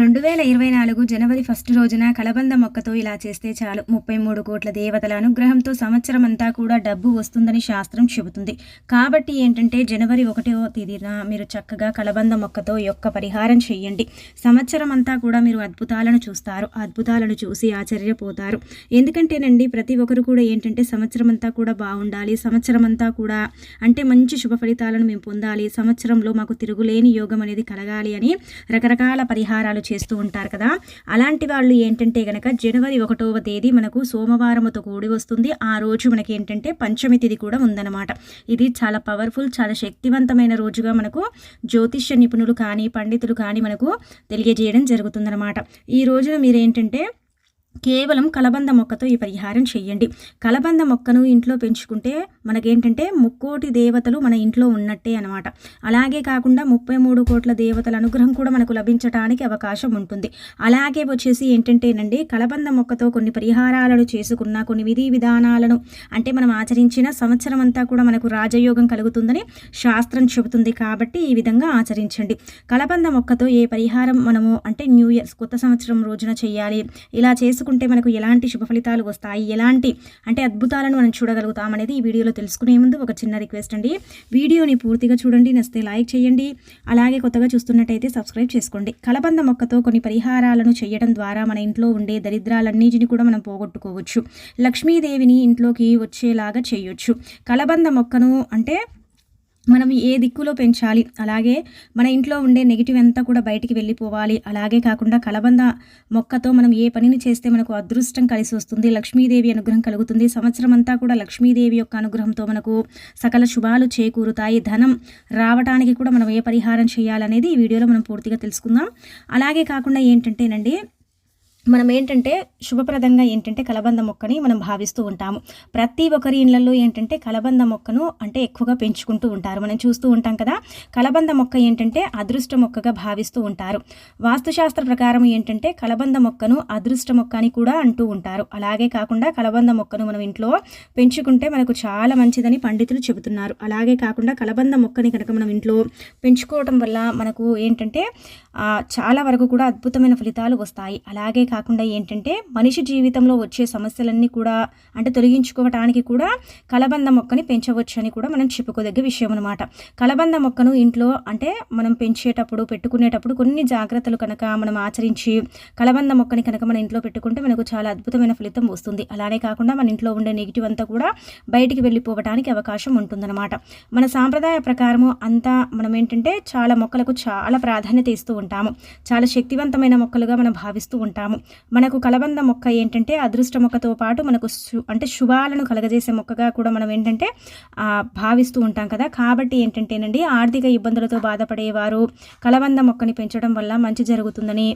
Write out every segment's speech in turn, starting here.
రెండు వేల ఇరవై నాలుగు జనవరి ఫస్ట్ రోజున కలబంద మొక్కతో ఇలా చేస్తే చాలు. ముప్పై మూడు కోట్ల దేవతల అనుగ్రహంతో సంవత్సరం అంతా కూడా డబ్బు వస్తుందని శాస్త్రం చెబుతుంది. కాబట్టి ఏంటంటే జనవరి ఒకటవ తేదీన మీరు చక్కగా కలబంద మొక్కతో యొక్క పరిహారం చేయండి. సంవత్సరం అంతా కూడా మీరు అద్భుతాలను చూస్తారు. అద్భుతాలను చూసి ఆశ్చర్యపోతారు. ఎందుకంటేనండి ప్రతి ఒక్కరు కూడా ఏంటంటే సంవత్సరం అంతా కూడా బాగుండాలి. సంవత్సరం అంతా కూడా అంటే మంచి శుభ ఫలితాలను మేము పొందాలి. సంవత్సరంలో మాకు తిరుగులేని యోగం అనేది కలగాలి అని రకరకాల పరిహారాలు చేస్తూ ఉంటారు కదా. అలాంటి వాళ్ళు ఏంటంటే గనక జనవరి ఒకటవ తేదీ మనకు సోమవారముతో కూడి వస్తుంది. ఆ రోజు మనకి ఏంటంటే పంచమి తిథి కూడా ఉందన్నమాట. ఇది చాలా పవర్ఫుల్ చాలా శక్తివంతమైన రోజుగా మనకు జ్యోతిష్య నిపుణులు కానీ పండితులు కానీ మనకు తెలియజేయడం జరుగుతుందన్నమాట. ఈ రోజున మీరు ఏంటంటే కేవలం కలబంద మొక్కతో ఈ పరిహారం చేయండి కలబంద మొక్కను ఇంట్లో పెంచుకుంటే మనకేంటంటే ముక్కోటి దేవతలు మన ఇంట్లో ఉన్నట్టే అనమాట అలాగే కాకుండా ముప్పై మూడు కోట్ల దేవతల అనుగ్రహం కూడా మనకు లభించడానికి అవకాశం ఉంటుంది. అలాగే వచ్చేసి ఏంటంటేనండి కలబంద మొక్కతో కొన్ని పరిహారాలను చేసుకున్న కొన్ని విధి విధానాలను అంటే మనం ఆచరించిన సంవత్సరం అంతా కూడా మనకు రాజయోగం కలుగుతుందని శాస్త్రం చెబుతుంది కాబట్టి ఈ విధంగా ఆచరించండి. కలబంద మొక్కతో ఏ పరిహారం మనము అంటే న్యూ ఇయర్స్ కొత్త సంవత్సరం రోజున చేయాలి ఇలా చేసుకుంటే మనకు ఎలాంటి శుభ ఫలితాలు వస్తాయి ఎలాంటి అంటే అద్భుతాలను మనం చూడగలుగుతాం అనేది ఈ వీడియోలో తెలుసుకునే ముందు ఒక చిన్న రిక్వెస్ట్ అండి. వీడియోని పూర్తిగా చూడండి నచ్చితే లైక్ చేయండి అలాగే కొత్తగా చూస్తున్నట్టయితే సబ్స్క్రైబ్ చేసుకోండి. కలబంద మొక్కతో కొన్ని పరిహారాలను చేయడం ద్వారా మన ఇంట్లో ఉండే దరిద్రాలన్నిటిని కూడా మనం పోగొట్టుకోవచ్చు. లక్ష్మీదేవిని ఇంట్లోకి వచ్చేలాగా చేయొచ్చు. కలబంద మొక్కను అంటే మనం ఏ దిక్కులో పెంచాలి? అలాగే మన ఇంట్లో ఉండే నెగిటివ్ అంతా కూడా బయటికి వెళ్ళిపోవాలి. అలాగే కాకుండా కలబంద మొక్కతో మనం ఏ పనిని చేస్తే మనకు అదృష్టం కలిసి వస్తుంది? లక్ష్మీదేవి అనుగ్రహం కలుగుతుంది. సంవత్సరం అంతా కూడా లక్ష్మీదేవి యొక్క అనుగ్రహంతో మనకు సకల శుభాలు చేకూరుతాయి. ధనం రావడానికి కూడా మనం ఏ పరిహారం చేయాలనేది ఈ వీడియోలో మనం పూర్తిగా తెలుసుకుందాం. అలాగే కాకుండా ఏంటంటేనండి మనం ఏంటంటే శుభప్రదంగా ఏంటంటే కలబంద మొక్కని మనం భావిస్తూ ఉంటాము. ప్రతి ఒక్కరి ఇళ్ళలో ఏంటంటే కలబంద మొక్కను అంటే ఎక్కువగా పెంచుకుంటూ ఉంటారు. మనం చూస్తూ ఉంటాం కదా కలబంద మొక్క ఏంటంటే అదృష్ట మొక్కగా భావిస్తూ ఉంటారు. వాస్తుశాస్త్ర ప్రకారం ఏంటంటే కలబంద మొక్కను అదృష్ట మొక్క అని కూడా అంటూ ఉంటారు. అలాగే కాకుండా కలబంద మొక్కను మనం ఇంట్లో పెంచుకుంటే మనకు చాలా మంచిదని పండితులు చెబుతున్నారు. అలాగే కాకుండా కలబంద మొక్కని కనుక మనం ఇంట్లో పెంచుకోవటం వల్ల మనకు ఏంటంటే చాలా వరకు కూడా అద్భుతమైన ఫలితాలు వస్తాయి. అలాగే కాకుండా ఏంటంటే మనిషి జీవితంలో వచ్చే సమస్యలన్నీ కూడా అంటే తొలగించుకోవటానికి కూడా కలబంద మొక్కని పెంచవచ్చు అని కూడా మనం చెప్పుకోదగ్గ విషయం అనమాట కలబంద మొక్కను ఇంట్లో అంటే మనం పెంచేటప్పుడు పెట్టుకునేటప్పుడు కొన్ని జాగ్రత్తలు కనుక మనం ఆచరించి కలబంద మొక్కని కనుక మన ఇంట్లో పెట్టుకుంటే మనకు చాలా అద్భుతమైన ఫలితం వస్తుంది. అలానే కాకుండా మన ఇంట్లో ఉండే నెగిటివ్ అంతా కూడా బయటికి వెళ్ళిపోవడానికి అవకాశం ఉంటుందన్నమాట. మన సాంప్రదాయ ప్రకారము అంతా మనం ఏంటంటే చాలా మొక్కలకు చాలా ప్రాధాన్యత ఇస్తూ ఉంటాము. చాలా శక్తివంతమైన మొక్కలుగా మనం భావిస్తూ ఉంటాము. మనకు కలబంద మొక్క ఏంటంటే అదృష్ట మొక్కతో పాటు మనకు అంటే శుభాలను కలగజేసే మొక్కగా కూడా మనం ఏంటంటే భావిస్తూ ఉంటాం కదా. కాబట్టి ఏంటంటేనండి ఆర్థిక ఇబ్బందులతో బాధపడేవారు కలబంద మొక్కని పెంచడం వల్ల మంచి జరుగుతుందని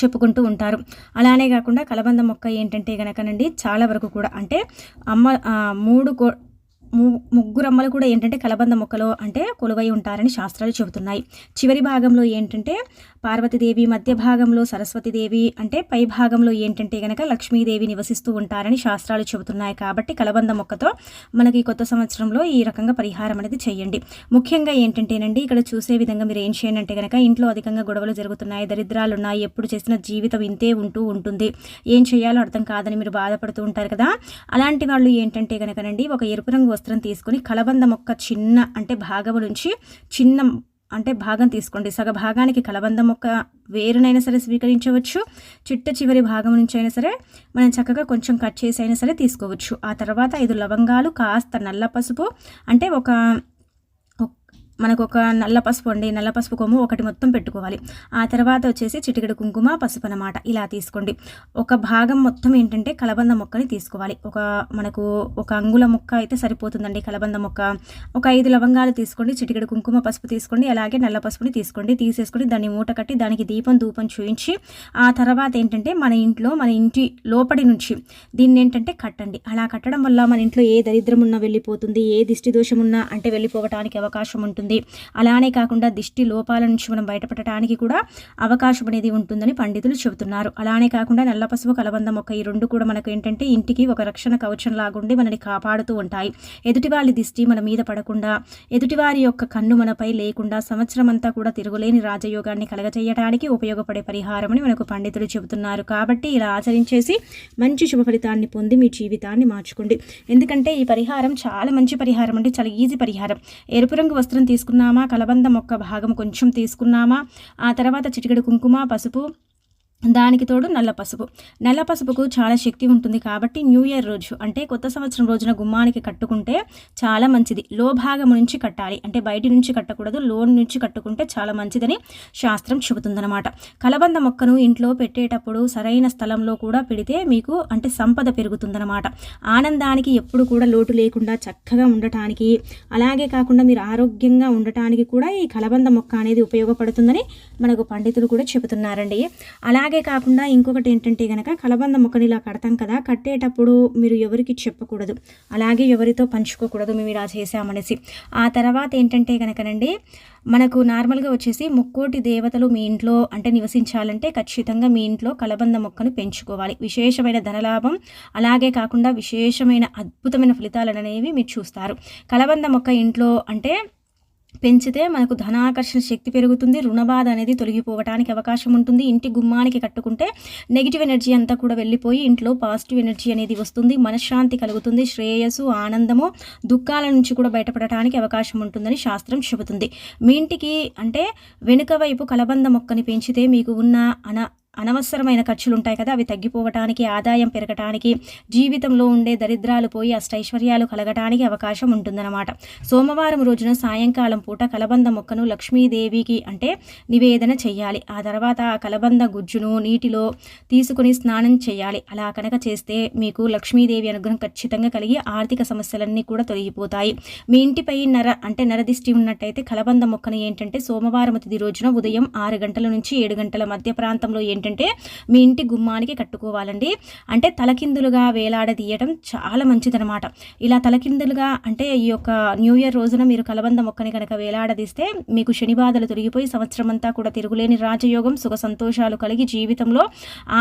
చెప్పుకుంటూ ఉంటారు. అలానే కాకుండా కలబంద మొక్క ఏంటంటే కనుకనండి చాలా వరకు కూడా అంటే అమ్మ మూడు కో ముగ్గురమ్మలు కూడా ఏంటంటే కలబంద మొక్కలో అంటే కొలువై ఉంటారని శాస్త్రాలు చెబుతున్నాయి. చివరి భాగంలో ఏంటంటే పార్వతీదేవి మధ్య భాగంలో సరస్వతీదేవి అంటే పై భాగంలో ఏంటంటే గనక లక్ష్మీదేవి నివసిస్తూ ఉంటారని శాస్త్రాలు చెబుతున్నాయి. కాబట్టి కలబంద మొక్కతో మనకి కొత్త సంవత్సరంలో ఈ రకంగా పరిహారం అనేది చేయండి. ముఖ్యంగా ఏంటంటేనండి ఇక్కడ చూసే విధంగా మీరు ఏం చేయండి అంటే కనుక ఇంట్లో అధికంగా గొడవలు జరుగుతున్నాయి దరిద్రాలు ఉన్నాయి ఎప్పుడు చేసిన జీవితం ఇంతే ఉంటూ ఉంటుంది. ఏం చేయాలో అర్థం కాదని మీరు బాధపడుతూ ఉంటారు కదా? అలాంటి వాళ్ళు ఏంటంటే కనుకనండి ఒక ఎరుపు రంగు వస్త్రం తీసుకొని కలబంద మొక్క చిన్న అంటే భాగము నుంచి చిన్న అంటే భాగం తీసుకోండి. సగ భాగానికి కలబంద మొక్క వేరునైనా సరే స్వీకరించవచ్చు. చిట్ట చివరి భాగం నుంచి అయినా సరే మనం చక్కగా కొంచెం కట్ చేసి అయినా సరే తీసుకోవచ్చు. ఆ తర్వాత ఐదు లవంగాలు కాస్త నల్ల పసుపు అంటే ఒక మనకు ఒక నల్ల పసుపు అండి నల్ల పసుపు కొమ్ము ఒకటి మొత్తం పెట్టుకోవాలి. ఆ తర్వాత వచ్చేసి చిటికెడు కుంకుమ పసుపు అనమాట ఇలా తీసుకోండి. ఒక భాగం మొత్తం ఏంటంటే కలబంద మొక్కని తీసుకోవాలి. ఒక మనకు ఒక అంగుళ మొక్క అయితే సరిపోతుందండి కలబంద మొక్క. ఒక ఐదు లవంగాలు తీసుకోండి చిటికెడు కుంకుమ పసుపు తీసుకోండి అలాగే నల్ల పసుపుని తీసుకోండి. తీసేసుకొని దాన్ని మూట కట్టి దానికి దీపం ధూపం చూయించి ఆ తర్వాత ఏంటంటే మన ఇంట్లో మన ఇంటి లోపటి నుంచి దీన్ని ఏంటంటే కట్టండి. అలా కట్టడం వల్ల మన ఇంట్లో ఏ దరిద్రం ఉన్నా వెళ్ళిపోతుంది ఏ దిష్టి దోషం ఉన్నా అంటే వెళ్ళిపోవటానికి అవకాశం ఉంటుంది. ఉంటుంది అలానే కాకుండా దిష్టి లోపాల నుంచి మనం బయటపడటానికి కూడా అవకాశం అనేది ఉంటుందని పండితులు చెబుతున్నారు. అలానే కాకుండా నల్ల పసుపు కలబంద మొక్క ఈ రెండు కూడా మనకు ఏంటంటే ఇంటికి ఒక రక్షణ కవచం లాగుండి మనని కాపాడుతూ ఉంటాయి. ఎదుటి వారి దిష్టి మన మీద పడకుండా ఎదుటివారి యొక్క కన్ను మనపై లేకుండా సంవత్సరం అంతా కూడా తిరుగులేని రాజయోగాన్ని కలగజేయడానికి ఉపయోగపడే పరిహారం అని మనకు పండితులు చెబుతున్నారు. కాబట్టి ఇలా ఆచరించేసి మంచి శుభ ఫలితాన్ని పొంది మీ జీవితాన్ని మార్చుకోండి. ఎందుకంటే ఈ పరిహారం చాలా మంచి పరిహారం అంటే చాలా ఈజీ పరిహారం. ఎరుపు రంగు వస్త్రం తీసుకున్నామా? కలబంద మొక్క భాగం కొంచెం తీసుకున్నామా? ఆ తర్వాత చిటికెడు కుంకుమ పసుపు దానికి తోడు నల్ల పసుపు. నల్ల పసుపుకు చాలా శక్తి ఉంటుంది కాబట్టి న్యూ ఇయర్ రోజు అంటే కొత్త సంవత్సరం రోజున గుమ్మానికి కట్టుకుంటే చాలా మంచిది. లో భాగం నుంచి కట్టాలి. అంటే బయటి నుంచి కట్టకూడదు. లోన్ నుంచి కట్టుకుంటే చాలా మంచిదని శాస్త్రం చెబుతుందన్నమాట. కలబంద మొక్కను ఇంట్లో పెట్టేటప్పుడు సరైన స్థలంలో కూడా పెడితే మీకు అంటే సంపద పెరుగుతుందన్నమాట. ఆనందానికి ఎప్పుడు కూడా లోటు లేకుండా చక్కగా ఉండటానికి అలాగే కాకుండా మీరు ఆరోగ్యంగా ఉండటానికి కూడా ఈ కలబంద మొక్క అనేది ఉపయోగపడుతుందని మనకు పండితులు కూడా చెబుతున్నారండి. అలాగే అలాగే కాకుండా ఇంకొకటి ఏంటంటే కనుక కలబంద మొక్కని ఇలా కడతాం కదా కట్టేటప్పుడు మీరు ఎవరికి చెప్పకూడదు. అలాగే ఎవరితో పంచుకోకూడదు మేము ఇలా చేసామనేసి ఆ తర్వాత ఏంటంటే కనుకనండి మనకు నార్మల్గా వచ్చేసి ముక్కోటి దేవతలు మీ ఇంట్లో అంటే నివసించాలంటే ఖచ్చితంగా మీ ఇంట్లో కలబంద మొక్కను పెంచుకోవాలి. విశేషమైన ధనలాభం అలాగే కాకుండా విశేషమైన అద్భుతమైన ఫలితాలు అనేవి మీరు చూస్తారు. కలబంద మొక్క ఇంట్లో అంటే పెంచితే మనకు ధనాకర్షణ శక్తి పెరుగుతుంది రుణబాధ అనేది తొలగిపోవడానికి అవకాశం ఉంటుంది. ఇంటి గుమ్మానికి కట్టుకుంటే నెగిటివ్ ఎనర్జీ అంతా కూడా వెళ్ళిపోయి ఇంట్లో పాజిటివ్ ఎనర్జీ అనేది వస్తుంది. మనశ్శాంతి కలుగుతుంది శ్రేయస్సు ఆనందము దుఃఖాల నుంచి కూడా బయటపడటానికి అవకాశం ఉంటుందని శాస్త్రం చెబుతుంది. మీ ఇంటికి అంటే వెనుక వైపు కలబంద మొక్కని పెంచితే మీకు ఉన్న అన అనవసరమైన ఖర్చులు ఉంటాయి కదా అవి తగ్గిపోవటానికి ఆదాయం పెరగటానికి జీవితంలో ఉండే దరిద్రాలు పోయి అష్టైశ్వర్యాలు కలగటానికి అవకాశం ఉంటుందన్నమాట. సోమవారం రోజున సాయంకాలం పూట కలబంద మొక్కను లక్ష్మీదేవికి అంటే నివేదన చేయాలి ఆ తర్వాత ఆ కలబంద గుజ్జును నీటిలో తీసుకుని స్నానం చేయాలి అలా కనుక చేస్తే మీకు లక్ష్మీదేవి అనుగ్రహం ఖచ్చితంగా కలిగి ఆర్థిక సమస్యలన్నీ కూడా తొలగిపోతాయి. మీ ఇంటిపై నర అంటే నరదిష్టి ఉన్నట్టయితే కలబంద మొక్కను ఏంటంటే సోమవారం తిది రోజున ఉదయం ఆరు గంటల నుంచి ఏడు గంటల మధ్య ప్రాంతంలో ఏంటి ఏంటంటే మీ ఇంటి గుమ్మానికి కట్టుకోవాలండి. అంటే తలకిందులుగా వేలాడదీయడం చాలా మంచిదనమాట ఇలా తలకిందులుగా అంటే ఈ యొక్క న్యూ ఇయర్ రోజున మీరు కలబంద మొక్కని కనుక వేలాడదీస్తే మీకు శని బాధలు తొలగిపోయి సంవత్సరం అంతా కూడా తిరుగులేని రాజయోగం సుఖ సంతోషాలు కలిగి జీవితంలో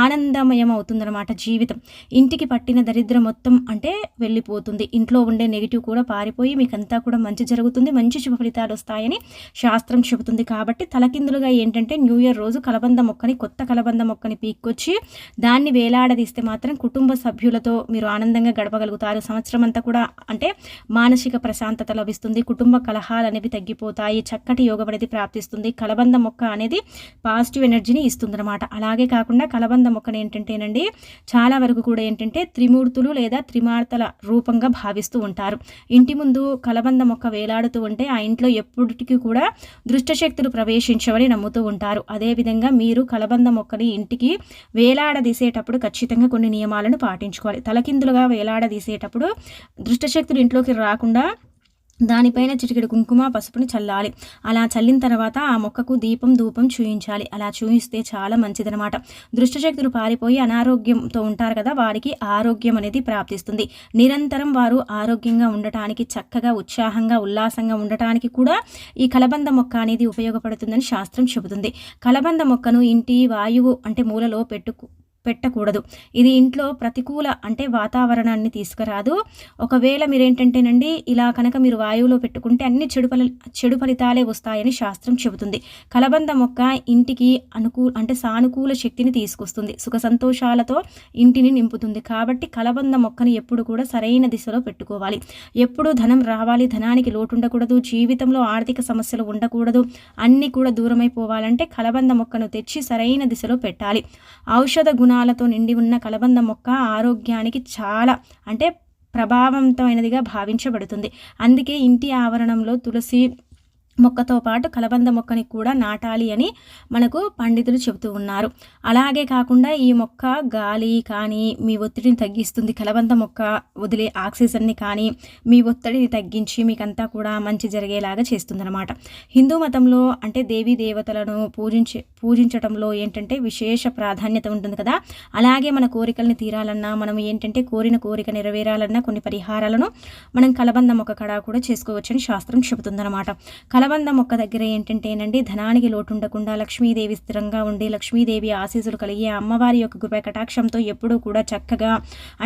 ఆనందమయం అవుతుందన్నమాట జీవితం. ఇంటికి పట్టిన దరిద్రం మొత్తం అంటే వెళ్ళిపోతుంది. ఇంట్లో ఉండే నెగిటివ్ కూడా పారిపోయి మీకంతా కూడా మంచి జరుగుతుంది మంచి శుభ ఫలితాలు వస్తాయని శాస్త్రం చెబుతుంది. కాబట్టి తలకిందులుగా ఏంటంటే న్యూ ఇయర్ రోజు కలబంద మొక్కని కొత్త కలబంద కలబంద మొక్కని పీక్కొచ్చి దాన్ని వేలాడదీస్తే మాత్రం కుటుంబ సభ్యులతో మీరు ఆనందంగా గడపగలుగుతారు. సంవత్సరం అంతా కూడా అంటే మానసిక ప్రశాంతత లభిస్తుంది. కుటుంబ కలహాలు అనేవి తగ్గిపోతాయి. చక్కటి యోగం అనేది ప్రాప్తిస్తుంది. కలబంద మొక్క అనేది పాజిటివ్ ఎనర్జీని ఇస్తుందన్నమాట. అలాగే కాకుండా కలబంద మొక్కను ఏంటంటేనండి చాలా వరకు కూడా ఏంటంటే త్రిమూర్తులు లేదా త్రిమార్తల రూపంగా భావిస్తూ ఉంటారు. ఇంటి ముందు కలబంద మొక్క వేలాడుతూ ఉంటే ఆ ఇంట్లో ఎప్పటికీ కూడా దృష్టశక్తులు ప్రవేశించవని నమ్ముతూ ఉంటారు. అదేవిధంగా మీరు కలబంద మొక్క తీసుకొని ఇంటికి వేలాడదీసేటప్పుడు ఖచ్చితంగా కొన్ని నియమాలను పాటించుకోవాలి. తలకిందులుగా వేలాడదీసేటప్పుడు దుష్టశక్తులు ఇంట్లోకి రాకుండా దానిపైన చిటికెడు కుంకుమ పసుపుని చల్లాలి. అలా చల్లిన తర్వాత ఆ మొక్కకు దీపం ధూపం చూయించాలి. అలా చూయిస్తే చాలా మంచిదనమాట దృష్టిశక్తులు పారిపోయి అనారోగ్యంతో ఉంటారు కదా వారికి ఆరోగ్యం అనేది ప్రాప్తిస్తుంది. నిరంతరం వారు ఆరోగ్యంగా ఉండటానికి చక్కగా ఉత్సాహంగా ఉల్లాసంగా ఉండటానికి కూడా ఈ కలబంద మొక్క అనేది ఉపయోగపడుతుందని శాస్త్రం చెబుతుంది. కలబంద మొక్కను ఇంటి వాయువు అంటే మూలలో పెట్టుకు పెట్టకూడదు. ఇది ఇంట్లో ప్రతికూల అంటే వాతావరణాన్ని తీసుకురాదు. ఒకవేళ మీరేంటంటేనండి ఇలా కనుక మీరు వాయువులో పెట్టుకుంటే అన్ని చెడు ఫలి చెడు ఫలితాలే వస్తాయని శాస్త్రం చెబుతుంది. కలబంద మొక్క ఇంటికి అనుకూ అంటే సానుకూల శక్తిని తీసుకొస్తుంది. సుఖ సంతోషాలతో ఇంటిని నింపుతుంది. కాబట్టి కలబంద మొక్కను ఎప్పుడు కూడా సరైన దిశలో పెట్టుకోవాలి. ఎప్పుడు ధనం రావాలి ధనానికి లోటు ఉండకూడదు జీవితంలో ఆర్థిక సమస్యలు ఉండకూడదు అన్నీ కూడా దూరమైపోవాలంటే కలబంద మొక్కను తెచ్చి సరైన దిశలో పెట్టాలి. ఔషధ గుణ గుణాలతో నిండి ఉన్న కలబంద మొక్క ఆరోగ్యానికి చాలా అంటే ప్రభావవంతమైనదిగా భావించబడుతుంది. అందుకే ఇంటి ఆవరణంలో తులసి మొక్కతో పాటు కలబంద మొక్కని కూడా నాటాలి అని మనకు పండితులు చెబుతూ ఉన్నారు. అలాగే కాకుండా ఈ మొక్క గాలి కానీ మీ ఒత్తిడిని తగ్గిస్తుంది. కలబంద మొక్క వదిలే ఆక్సిజన్ని కానీ మీ ఒత్తిడిని తగ్గించి మీకంతా కూడా మంచి జరిగేలాగా చేస్తుందన్నమాట. హిందూ మతంలో అంటే దేవీ దేవతలను పూజించే పూజించడంలో ఏంటంటే విశేష ప్రాధాన్యత ఉంటుంది కదా. అలాగే మన కోరికల్ని తీరాలన్నా మనం ఏంటంటే కోరిన కోరిక నెరవేరాలన్నా కొన్ని పరిహారాలను మనం కలబంద మొక్క కడ కూడా చేసుకోవచ్చని శాస్త్రం చెబుతుందన్నమాట. కల కలబంద మొక్క దగ్గర ఏంటంటేనండి ధనానికి లోటు ఉండకుండా లక్ష్మీదేవి స్థిరంగా ఉండి లక్ష్మీదేవి ఆశీసులు కలిగి అమ్మవారి యొక్క కృప కటాక్షంతో ఎప్పుడూ కూడా చక్కగా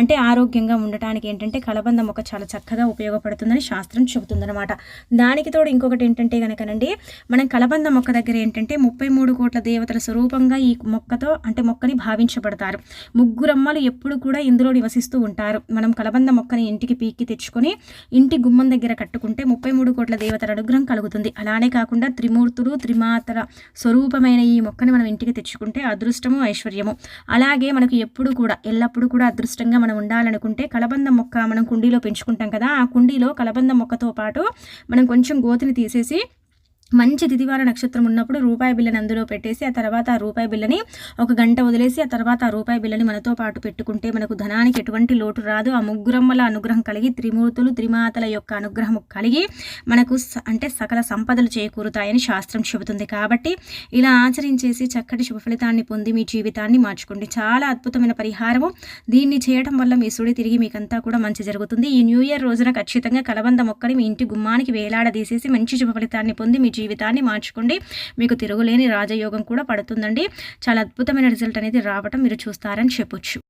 అంటే ఆరోగ్యంగా ఉండటానికి ఏంటంటే కలబంద మొక్క చాలా చక్కగా ఉపయోగపడుతుందని శాస్త్రం చెబుతుందనమాట దానికి తోడు ఇంకొకటి ఏంటంటే కనుకనండి మనం కలబంద మొక్క దగ్గర ఏంటంటే ముప్పై మూడు కోట్ల దేవతల స్వరూపంగా ఈ మొక్కతో అంటే మొక్కని భావించబడతారు. ముగ్గురమ్మలు ఎప్పుడు కూడా ఇందులో నివసిస్తూ ఉంటారు. మనం కలబంద మొక్కని ఇంటికి పీక్కి తెచ్చుకొని ఇంటి గుమ్మం దగ్గర కట్టుకుంటే ముప్పై మూడు కోట్ల దేవతల అనుగ్రహం కలుగుతుంది. అలానే కాకుండా త్రిమూర్తులు త్రిమాతల స్వరూపమైన ఈ మొక్కని మనం ఇంటికి తెచ్చుకుంటే అదృష్టము ఐశ్వర్యము. అలాగే మనకు ఎప్పుడు కూడా ఎల్లప్పుడూ కూడా అదృష్టంగా మనం ఉండాలనుకుంటే కలబంద మొక్క మనం కుండీలో పెంచుకుంటాం కదా ఆ కుండీలో కలబంద మొక్కతో పాటు మనం కొంచెం గోతిని తీసేసి మంచి తిదివార నక్షత్రం ఉన్నప్పుడు రూపాయి బిల్లని అందులో పెట్టేసి ఆ తర్వాత ఆ రూపాయి బిల్లని ఒక గంట వదిలేసి ఆ తర్వాత ఆ రూపాయి బిల్లని మనతో పాటు పెట్టుకుంటే మనకు ధనానికి ఎటువంటి లోటు రాదు. ఆ ముగ్గురమ్మల అనుగ్రహం కలిగి త్రిమూర్తులు త్రిమాతల యొక్క అనుగ్రహం కలిగి మనకు అంటే సకల సంపదలు చేకూరుతాయని శాస్త్రం చెబుతుంది. కాబట్టి ఇలా ఆచరించేసి చక్కటి శుభ ఫలితాన్ని పొంది మీ జీవితాన్ని మార్చుకోండి. చాలా అద్భుతమైన పరిహారము. దీన్ని చేయడం వల్ల మీ సుడి తిరిగి మీకంతా కూడా మంచి జరుగుతుంది. ఈ న్యూ ఇయర్ రోజున ఖచ్చితంగా కలబంద మొక్కని మీ ఇంటి గుమ్మానికి వేలాడదీసేసి మంచి శుభ ఫలితాన్ని పొంది మీ జీవితాన్ని మార్చుకోండి. మీకు తిరుగులేని రాజయోగం కూడా పడుతుందండి. చాలా అద్భుతమైన రిజల్ట్ అనేది రావటం మీరు చూస్తారని చెప్పొచ్చు.